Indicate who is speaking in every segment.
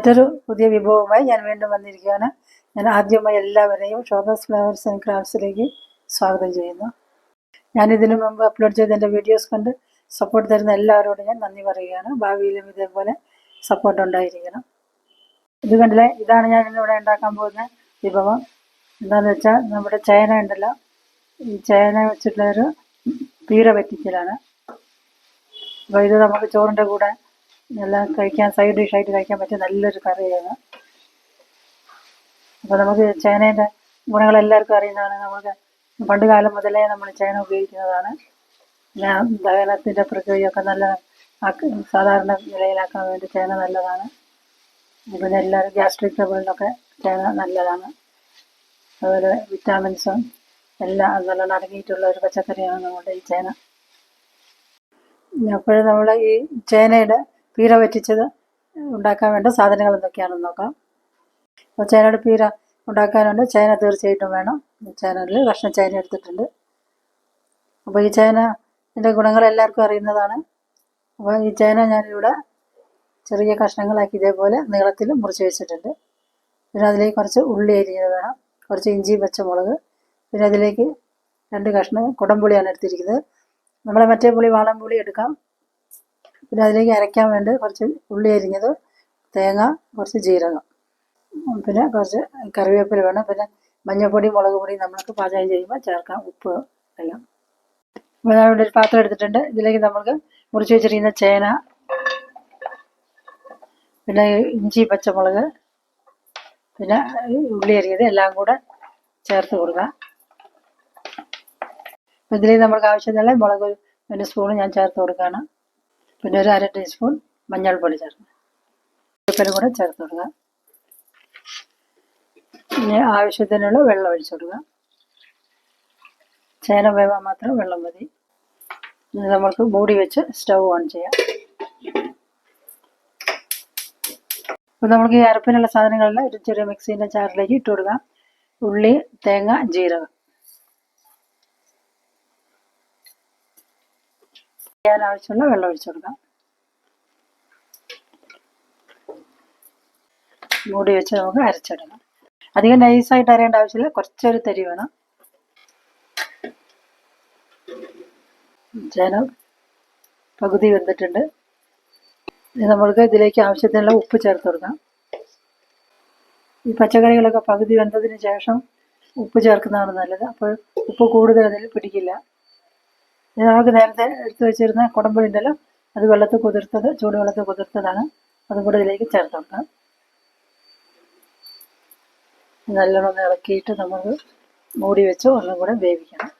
Speaker 1: മറ്റൊരു പുതിയ വിഭവവുമായി ഞാൻ വീണ്ടും വന്നിരിക്കുകയാണ്. ഞാൻ ആദ്യമായി എല്ലാവരെയും ഷോബസ് ഫ്ലവേഴ്സ് ആൻഡ് ക്രാഫ്റ്റ്സിലേക്ക് സ്വാഗതം ചെയ്യുന്നു. ഞാൻ ഇതിനു മുമ്പ് അപ്ലോഡ് ചെയ്ത എന്റെ വീഡിയോസ് കണ്ട് സപ്പോർട്ട് തരുന്ന എല്ലാവരോടും ഞാൻ നന്ദി പറയുകയാണ്. ഭാവിയിലും ഇതേപോലെ സപ്പോർട്ട് ഉണ്ടായിരിക്കണം. ഇത് കണ്ടില്ലേ? ഇതാണ് ഞാൻ ഇന്നിവിടെ ഉണ്ടാക്കാൻ പോകുന്ന വിഭവം. എന്താണെന്ന് വെച്ചാൽ നമ്മുടെ ചേന ഉണ്ടല്ലോ. ഈ ചേന വെച്ചിട്ടുള്ളൊരു പീര പറ്റിക്കലാണ് അപ്പോൾ ഇത് നമുക്ക് ചോറിന്റെ കൂടെ നല്ല കഴിക്കാൻ സൈഡ് ഡിഷായിട്ട് കഴിക്കാൻ പറ്റിയ നല്ലൊരു കറിയാണ്. അപ്പോൾ നമുക്ക് ചേനേന്റെ ഗുണങ്ങൾ എല്ലാവർക്കും അറിയുന്നതാണ്. നമുക്ക് പണ്ട് കാലം മുതലേ നമ്മൾ ചേന ഉപയോഗിക്കുന്നതാണ്. ഞാൻ ദഹനത്തിന്റെ പ്രക്രിയയൊക്കെ നല്ല സാധാരണ നിലയിലാക്കാൻ വേണ്ടി ചേന നല്ലതാണ്. പിന്നെ എല്ലാവരും ഗ്യാസ്ട്രിക് ട്രബിളിനൊക്കെ ചേന നല്ലതാണ്. അതുപോലെ വിറ്റാമിൻസും എല്ലാം നല്ലോണം അടങ്ങിയിട്ടുള്ള ഒരു പച്ചക്കറിയാണ് നമ്മുടെ ഈ ചേന. അപ്പോഴും നമ്മൾ ഈ ചേനയുടെ പീര വറ്റിച്ചത് ഉണ്ടാക്കാൻ വേണ്ട സാധനങ്ങൾ എന്തൊക്കെയാണെന്ന് നോക്കാം. അപ്പോൾ ചേനയുടെ പീര ഉണ്ടാക്കാനുണ്ട്. ചേന തീർച്ചയായിട്ടും വേണം. ചേനയിൽ കഷ്ണം ചേന എടുത്തിട്ടുണ്ട്. അപ്പോൾ ഈ ചേനന്റെ ഗുണങ്ങൾ എല്ലാവർക്കും അറിയുന്നതാണ്. അപ്പോൾ ഈ ചേന ഞാനിവിടെ ചെറിയ കഷ്ണങ്ങളാക്കി ഇതേപോലെ നീളത്തിൽ മുറിച്ച് വെച്ചിട്ടുണ്ട്. പിന്നെ അതിലേക്ക് കുറച്ച് ഉള്ളി അരിഞ്ഞത് വേണം. കുറച്ച് ഇഞ്ചി പച്ചമുളക്. പിന്നെ അതിലേക്ക് രണ്ട് കഷ്ണം കുടംപുളിയാണ് എടുത്തിരിക്കുന്നത്. നമ്മളെ മറ്റേ പുളി വാളം പുളി എടുക്കാം. പിന്നെ അതിലേക്ക് അരയ്ക്കാൻ വേണ്ടി കുറച്ച് ഉള്ളി അരിഞ്ഞത് തേങ്ങ കുറച്ച് ജീരകം. പിന്നെ കുറച്ച് കറിവേപ്പില വേണം. പിന്നെ മഞ്ഞൾപ്പൊടി മുളക് പൊടി നമ്മൾക്ക് പാചകം ചെയ്യുമ്പോൾ ചേർക്കാം ഉപ്പ് എല്ലാം. അപ്പോൾ ഞാൻ ഇവിടെ ഒരു പാത്രം എടുത്തിട്ടുണ്ട്. ഇതിലേക്ക് നമ്മൾക്ക് മുറിച്ച് വെച്ചിരിക്കുന്ന ചേന പിന്നെ ഇഞ്ചി പച്ചമുളക് പിന്നെ ഉള്ളി അരിയത് എല്ലാം കൂടെ ചേർത്ത് കൊടുക്കാം. ഇതിലേക്ക് നമ്മൾക്ക് ആവശ്യത്തിനുള്ള മുളക് ഒരു സ്പൂണ് ഞാൻ ചേർത്ത് കൊടുക്കുകയാണ്. പിന്നെ ഒരു അര ടീസ്പൂൺ മഞ്ഞൾപ്പൊടി ചേർക്കുക കറിവേപ്പില കൂടെ ചേർത്ത് കൊടുക്കുക പിന്നെ ആവശ്യത്തിനുള്ള വെള്ളം ഒഴിച്ചു കൊടുക്കുക ചേന വേവാൻ മാത്രം വെള്ളം മതി. ഇനി നമുക്ക് മൂടി വെച്ച് സ്റ്റവ് ഓൺ ചെയ്യാം. അപ്പോൾ നമുക്ക് ഈ അരപ്പിനുള്ള സാധനങ്ങളെല്ലാം ഒരു ചെറിയ മിക്സീന്റെ ചാറിലേക്ക് ഇട്ട് കൊടുക്കാം. ഉള്ളി തേങ്ങ ജീരകം. ചെയ്യാൻ ആവശ്യമുള്ള വെള്ളം ഒഴിച്ചു കൊടുക്കാം. മൂടി വെച്ച് നമുക്ക് അരച്ചിടണം അധികം നൈസായിട്ട് അരയേണ്ട ആവശ്യമില്ല. കുറച്ചൊരു തരി വേണം. ചേന പകുതി വെന്തിട്ടുണ്ട്. നമ്മൾക്ക് ഇതിലേക്ക് ആവശ്യത്തിനുള്ള ഉപ്പ് ചേർത്ത് കൊടുക്കാം. ഈ പച്ചക്കറികളൊക്കെ പകുതി വെന്തതിന് ശേഷം ഉപ്പ് ചേർക്കുന്നതാണ് നല്ലത്. അപ്പോൾ ഉപ്പ് കൂടുതൽ അതിൽ പിടിക്കില്ല. നമുക്ക് നേരത്തെ എടുത്തു വെച്ചിരുന്ന കുടമ്പുളി ഉണ്ടല്ലോ അത് വെള്ളത്തിൽ കുതിർത്തത് ചൂടുവെള്ളത്തിൽ കുതിർത്തതാണ്. അതും കൂടെ ഇതിലേക്ക് ചേർത്ത് കൊടുക്കാം നല്ലോണം ഇളക്കിയിട്ട് നമുക്ക് മൂടി വെച്ച് ഒന്നും കൂടെ വേവിക്കണം.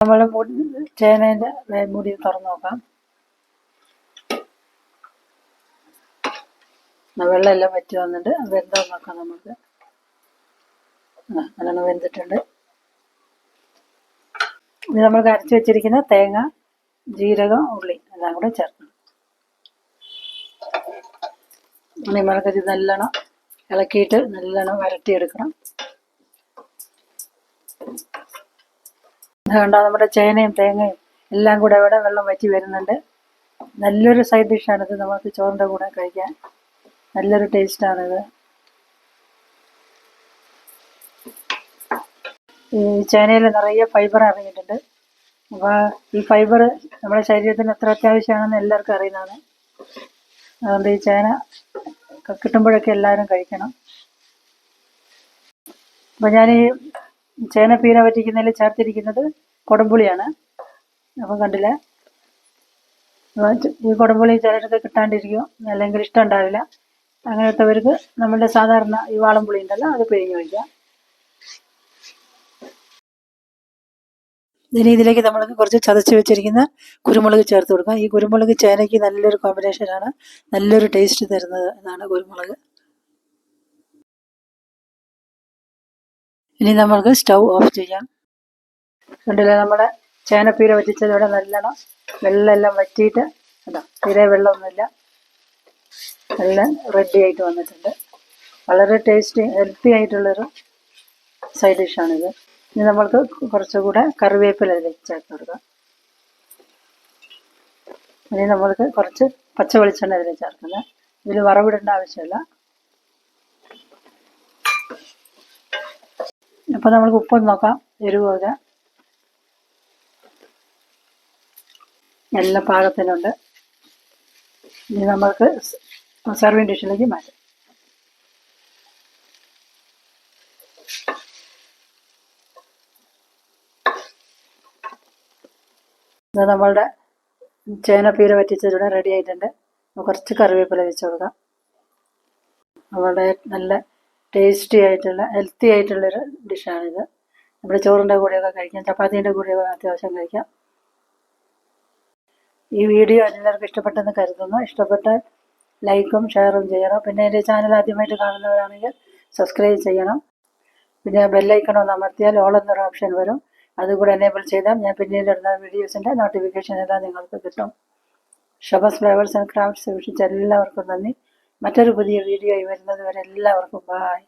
Speaker 1: നമ്മൾ ചേനേന്റെ മൂടി തുറന്ന് നോക്കാം. വെള്ളമെല്ലാം വറ്റി വന്നിട്ട് വെന്തോ നോക്കാം നമുക്ക്. നല്ലോണം വെന്തിട്ടുണ്ട്. ഇത് നമ്മൾ കരച്ച് വെച്ചിരിക്കുന്ന തേങ്ങ ജീരകം ഉള്ളി എല്ലാം കൂടെ ചേർക്കണം. നമ്മൾക്ക് ഇത് നല്ലോണം ഇളക്കിയിട്ട് നല്ലോണം വരട്ടിയെടുക്കണം. കണ്ടോ നമ്മുടെ ചേനയും തേങ്ങയും എല്ലാം കൂടെ ഇവിടെ വെള്ളം വറ്റി വരുന്നുണ്ട്. നല്ലൊരു സൈഡ് ഡിഷാണിത് നമുക്ക് ചോറിന്റെ കൂടെ കഴിക്കാൻ. നല്ലൊരു ടേസ്റ്റാണിത് ഈ ചേനയിൽ നിറയെ ഫൈബർ അറിഞ്ഞിട്ടുണ്ട് അപ്പോൾ ഈ ഫൈബർ നമ്മുടെ ശരീരത്തിന് എത്ര അത്യാവശ്യമാണെന്ന് എല്ലാവർക്കും അറിയുന്നതാണ്. അതുകൊണ്ട് ഈ ചേന കിട്ടുമ്പോഴൊക്കെ എല്ലാവരും കഴിക്കണം. അപ്പോൾ ഞാൻ ഈ ചേന പീന പറ്റിക്കുന്നതിൽ ചേർത്തിരിക്കുന്നത് കൊടംപുളിയാണ് അപ്പം കണ്ടില്ലേ? ഈ കൊടംപുളി ചിലർക്ക് കിട്ടാണ്ടിരിക്കും. അല്ലെങ്കിൽ ഇഷ്ടം ഉണ്ടാവില്ല. അങ്ങനത്തെവർക്ക് നമ്മുടെ സാധാരണ ഈ വാളംപുളി ഉണ്ടല്ലോ അത് പിഴിഞ്ഞ് ഒഴിക്കാം. ഇനി ഇതിലേക്ക് നമ്മൾക്ക് കുറച്ച് ചതച്ച് വെച്ചിരിക്കുന്ന കുരുമുളക് ചേർത്ത് കൊടുക്കാം. ഈ കുരുമുളക് ചേനയ്ക്ക് നല്ലൊരു കോമ്പിനേഷനാണ് നല്ലൊരു ടേസ്റ്റ് തരുന്നത് എന്നാണ് കുരുമുളക്. ഇനി നമ്മൾക്ക് സ്റ്റൗ ഓഫ് ചെയ്യാം. കണ്ടില്ലേ നമ്മുടെ ചേനപ്പീര വറ്റിച്ചതോടെ നല്ലോണം വെള്ളമെല്ലാം വറ്റിയിട്ട് കേട്ടോ തീരെ വെള്ളമൊന്നുമില്ല. നല്ല റെഡി ആയിട്ട് വന്നിട്ടുണ്ട്. വളരെ ടേസ്റ്റി ഹെൽത്തി ആയിട്ടുള്ളൊരു സൈഡ് ഡിഷാണിത് ഇനി നമ്മൾക്ക് കുറച്ചുകൂടെ കറിവേപ്പില ഇതിലേക്ക് ചേർത്ത് കൊടുക്കാം. ഇനി നമ്മൾക്ക് കുറച്ച് പച്ച വെളിച്ചെണ്ണ ഇതിൽ ചേർക്കുന്നത്. ഇതിൽ വറവിടേണ്ട ആവശ്യമില്ല. അപ്പോൾ നമ്മൾക്ക് ഉപ്പൊന്ന് നോക്കാം. എരിവൊക്കെ എല്ലാ പാകത്തിനുണ്ട്. ഇനി നമ്മൾക്ക് സർവിങ് ഡിഷിലേക്ക് മാറ്റാം. നമ്മളുടെ ചേനപ്പീര വറ്റിച്ചതിലൂടെ റെഡി ആയിട്ടുണ്ട്. കുറച്ച് കറിവേപ്പില വെച്ച് കൊടുക്കാം. നമ്മളുടെ നല്ല ടേസ്റ്റി ആയിട്ടുള്ള ഹെൽത്തി ആയിട്ടുള്ളൊരു ഡിഷാണിത് നമ്മുടെ ചോറിന്റെ കൂടെയൊക്കെ കഴിക്കാം. ചപ്പാത്തീന്റെ കൂടെയൊക്കെ അത്യാവശ്യം കഴിക്കാം. ഈ വീഡിയോ എല്ലാവർക്കും ഇഷ്ടപ്പെട്ടെന്ന് കരുതുന്നു. ഇഷ്ടപ്പെട്ടാൽ ലൈക്കും ഷെയറും ചെയ്യണം. പിന്നെ എന്റെ ചാനൽ ആദ്യമായിട്ട് കാണുന്നവരാണെങ്കിൽ സബ്സ്ക്രൈബ് ചെയ്യണം. പിന്നെ ബെല്ലൈക്കൺ ഒന്ന് അമർത്തിയാൽ ഓൾ എന്നൊരു ഓപ്ഷൻ വരും. അതുകൂടെ എനേബിൾ ചെയ്താൽ ഞാൻ പിന്നീട് ഇടുന്ന വീഡിയോസിന്റെ നോട്ടിഫിക്കേഷൻ എല്ലാം നിങ്ങൾക്ക് കിട്ടും. ഷബസ് ഫ്ലേവേഴ്സ് ആൻഡ് ക്രാഫ്റ്റ്സ് വീക്ഷിച്ച എല്ലാവർക്കും നന്ദി. മറ്റൊരു പുതിയ വീഡിയോ വരുന്നത് വരെ എല്ലാവർക്കും ബായ്